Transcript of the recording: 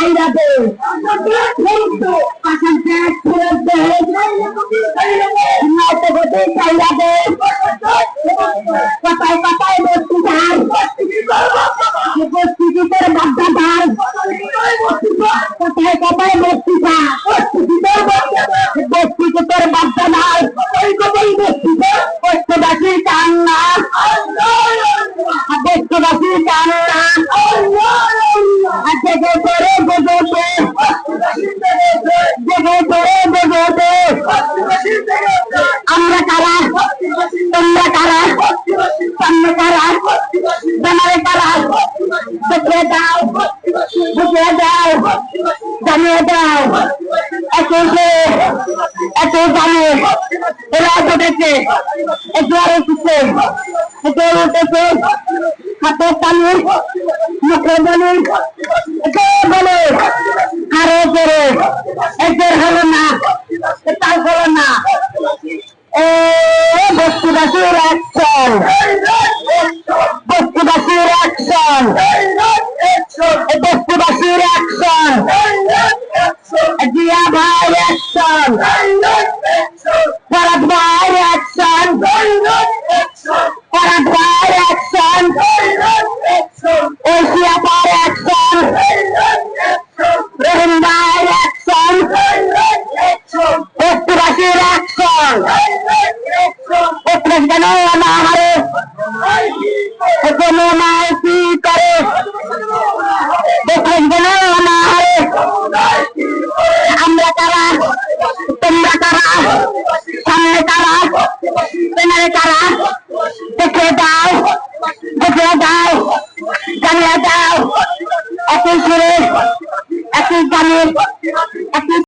চাইরা দে। পাশান দে। নয়তো গতি চাইরা দে। কথায় কান্না জেগে করে বুঝিয়ে দাও বুঝিয়ে দাও জানিয়ে দাও যে একে জানে এরা ঘটেছে একে আর উঠেছে একে উঠেছে হাতে টানে মুখে বলে একে বলে আরও করে একের হলো না তার হলো না অ্যাকশন বস্তুবাসীর অ্যাকশন বস্তুবাসীর অ্যাকশন জিয়া ভাই অ্যাকশন ফরাদ ভাই অ্যাকশন ফরাদ ভাই অ্যাকশন এশিয়া ভাই অ্যাকশন রহিম ভাই অ্যাকশন বস্তুবাসীর অ্যাকশন বস্তুবাসী কেন না হারে কোনো মাইকি কারা তারা দেখে দাও দেখে দাও জানিয়ে দাও একই সুরে একই গানের একই